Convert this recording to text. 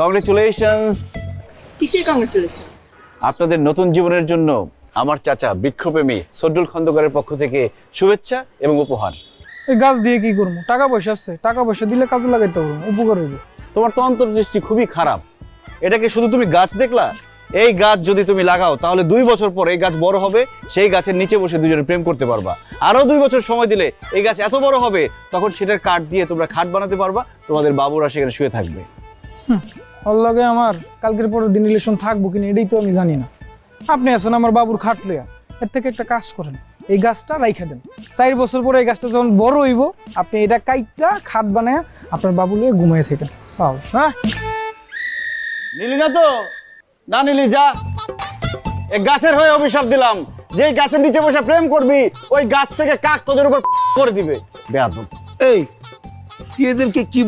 Congratulations কিসের congratulation আপনাদের নতুন জীবনের জন্য আমার চাচা বৃক্ষপ্রেমী সড্ডুল খন্দকারের পক্ষ থেকে শুভেচ্ছা এবং উপহার। এই গাছ দিয়ে কি করব? টাকা পয়সা আছে। টাকা পয়সা দিলে কাজে লাগাইতে হবে উপকার হইবে। তোমার তো অন্তর্দৃষ্টি খুবই খারাপ। এটাকে শুধু তুমি গাছ দেখলা? এই গাছ যদি তুমি লাগাও তাহলে দুই বছর পর এই গাছ বড় হবে সেই গাছের নিচে বসে দুজনে প্রেম করতে পারবা। আরও দুই বছর সময় দিলে এই গাছ এত বড় হবে তখন সেটার কাঠ দিয়ে তোমরা খাট বানাতে পারবা তোমাদের বাবুরা সেখানে শুয়ে থাকবে। ওর লগে আমার কালকের পরের দিন রিলেশন থাকব কিনা এটাই তো আমি জানি না। আপনি আছেন আমার বাবুর খাট লইয়া। এর থেকে একটা কাজ করেন এই গাছটা রাইখা দেন। চার বছর পরে এই গাছটা যখন বড় হইব আপনি এটা কাইটটা খাট বানায় আপনার বাবু লইয়া ঘুমাই থাকেন। পাও। হ্যাঁ? নিলি না তো? না নিলি যা। এই গাছের হয়ে অভিশাপ দিলাম। যে গাছের নিচে বসে প্রেম করবি ওই গাছ থেকে কাক তোদের উপর করে দিবে। বেয়াদব। এই তুই এদেরকে কি